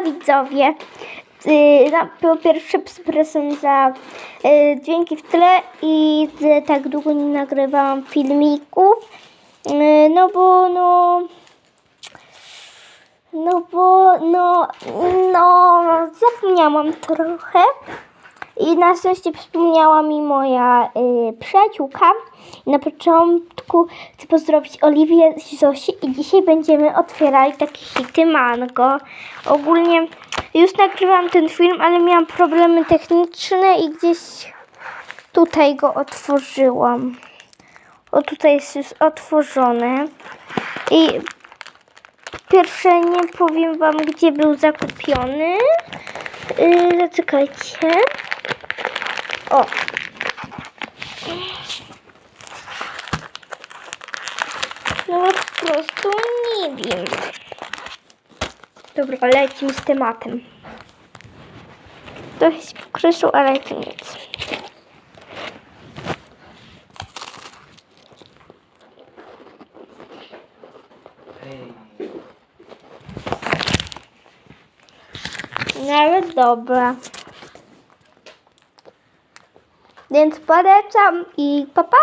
Widzowie. Na- Po pierwsze przepraszam za yy, dźwięki w tle i że tak długo nie nagrywałam filmików. No bo no... No bo no... No... Zapomniałam trochę. I na szczęście przypomniała mi moja y, przyjaciółka. Na początku chcę pozdrowić Oliwię z Zosi i dzisiaj będziemy otwierali takie hity mango. Ogólnie już nagrywałam ten film, ale miałam problemy techniczne i gdzieś tutaj go otworzyłam. O, tutaj jest już otworzone. I pierwsze nie powiem wam, gdzie był zakupiony. Yy, zaczekajcie. O. No po prostu nie wiem. Dobra, lecimy z tematem. Trochę się pokryszył, ale to nic. No ale dobra. Więc polecam i pa pa!